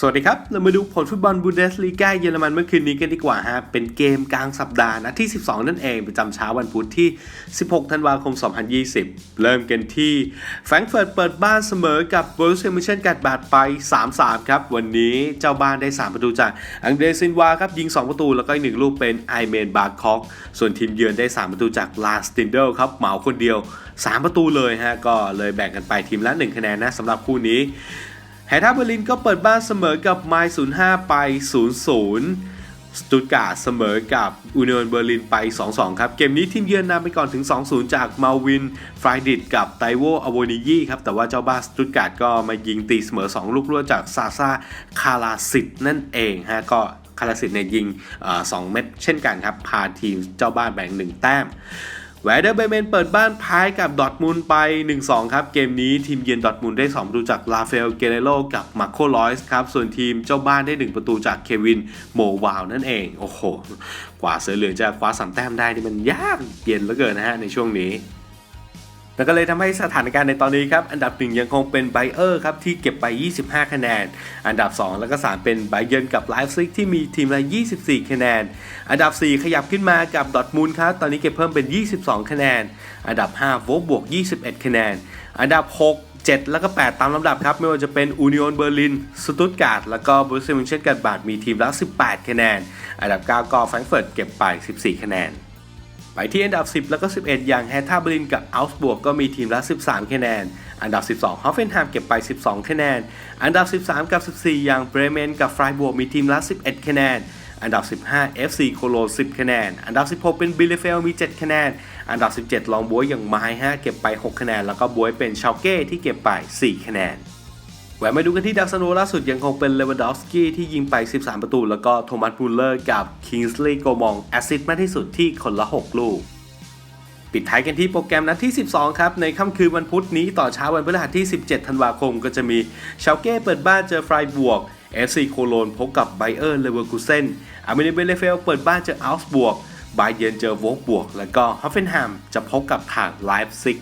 สวัสดีครับ เรามาดูผลฟุตบอลบูเดสลีกาเยอรมันเมื่อคืนนี้กันดีกว่าฮะ เป็นเกมกลางสัปดาห์นะที่ 12 นั่นเอง ประจำเช้าวันพุธที่ 16 ธันวาคม 2020 เริ่มกันที่แฟรงก์เฟิร์ตเปิดบ้านเสมอกับบรูเซมิเชนกัดบาดไป 3-3 ครับ วันนี้เจ้าบ้านได้ 3 ประตูจากอังเดรซินวาครับ ยิง 2 ประตู แล้วก็อีกหนึ่งลูกเป็นไอเมนบาร์คอกส่วนทีมเยือนได้ 3 ประตูจากลาสตินเดลครับเหมาคนเดียว 3 ประตูเลยฮะก็เลยแบ่งกันไปทีมละ 1 คะแนนนะสำหรับคู่นี้ แฮท่าเบอร์ลินก็เปิดบ้านเสมอกับไมล์05 ไป 0-0 สตุตการ์ดเสมอกับอูเนียนเบอร์ลินไป 2-2 ครับ เกมนี้ทีมเยือนนำไปก่อนถึง 2-0 จากมาวินฟรายดิตกับไตโวอโวนิยี่ครับ แต่ว่าเจ้าบ้านสตุตการ์ดก็มายิงตีเสมอ 2 ลูกรวดจากซาซาคาราสิตนั่นเองฮะก็คาราสิตเนี่ยยิงเอ่อ2เม็ดเช่นกันครับ พาทีมเจ้าบ้านแบ่ง1แต้ม แวร์เดอร์เบเมนเปิดบ้านพายกับดอทมุนด์ไป 1-2 ครับ เกมนี้ทีมเยือนดอทมูลได้2ประตูจากลาเฟลเกเรโลกับมาโคลอยส์ครับ ส่วนทีมเจ้าบ้านได้ 1 ประตูจากเควินโมวาวนั่นเอง โอ้โห กว่าเสือเหลืองจะคว้าสามแต้มได้นี่มันยากเย็นเหลือเกินนะฮะในช่วงนี้ แล้วก็เลยทำให้สถานการณ์ในตอนนี้ครับ อันดับ 1 ยังคงเป็นไบเออร์ครับ ที่เก็บไป 25 คะแนน อันดับ 2 แล้วก็ 3 เป็นไบเยนกับไลฟ์ซิกที่มีทีมละ 24 คะแนน อันดับ 4 ขยับขึ้นมากับดอ t มูลครับ ตอนนี้เก็บเพิ่มเป็น 22 คะแนน อันดับ 5 โวบวก 21 คะแนน อันดับ 6 7 แล้วก็ 8 ตามลำดับครับ ไม่ว่าจะเป็นอูนิ o นเบอร์ลิน สตุตการ์ดแล้วก็บรูเซมิเชนกัดบาดมีทีมละ 18 คะแนน อันดับ 9 ก็แฟรงก์เฟิร์ตเก็บไป 14 คะแนน ไปที่อันดับ 10 แล้วก็ 11 อย่างแฮท่าเบรินกับอัลส์บวกก็มีทีมละ 13 คะแนน อันดับ 12 ฮอฟเฟนไฮม์เก็บไป 12 คะแนน อันดับ 13 กับ 14 อย่างเบรเมนกับไฟบวกมีทีมละ 11 คะแนน อันดับ 15 FC โคโล 10 คะแนน อันดับ 16 เป็นบิลเลเฟลมี 7 คะแนน อันดับ 17 ลองบวยอย่างไม้ฮะเก็บไป 6 คะแนน แล้วก็บวยเป็นชาวเก้ที่เก็บไป 4 คะแนน แหวนมาดูกันที่ดาวซันโวล่าสุดยังคงเป็นเลวานดอฟสกี้ที่ยิงไป 13 ประตู แล้วก็โทมัสมูลเลอร์กับคิงส์ลีย์โกมองแอซิสต์มากที่สุดที่คนละ 6 ลูก ปิดท้ายกันที่โปรแกรมนัดที่ 12 ครับ ในค่ำคืนวันพุธนี้ต่อเช้าวันพฤหัสที่ 17 ธันวาคมก็จะมีเชาเก้เปิดบ้านเจอไฟบวก FC โคโลนพบกับไบเออร์เลเวอร์คูเซนอาร์เมเนเบเลเฟลเปิดบ้านเจออัลส์บวกไบเยนเจอโวกบวก แล้วก็ฮอฟเฟนแฮมจะพบกับทางไลฟ์ซิก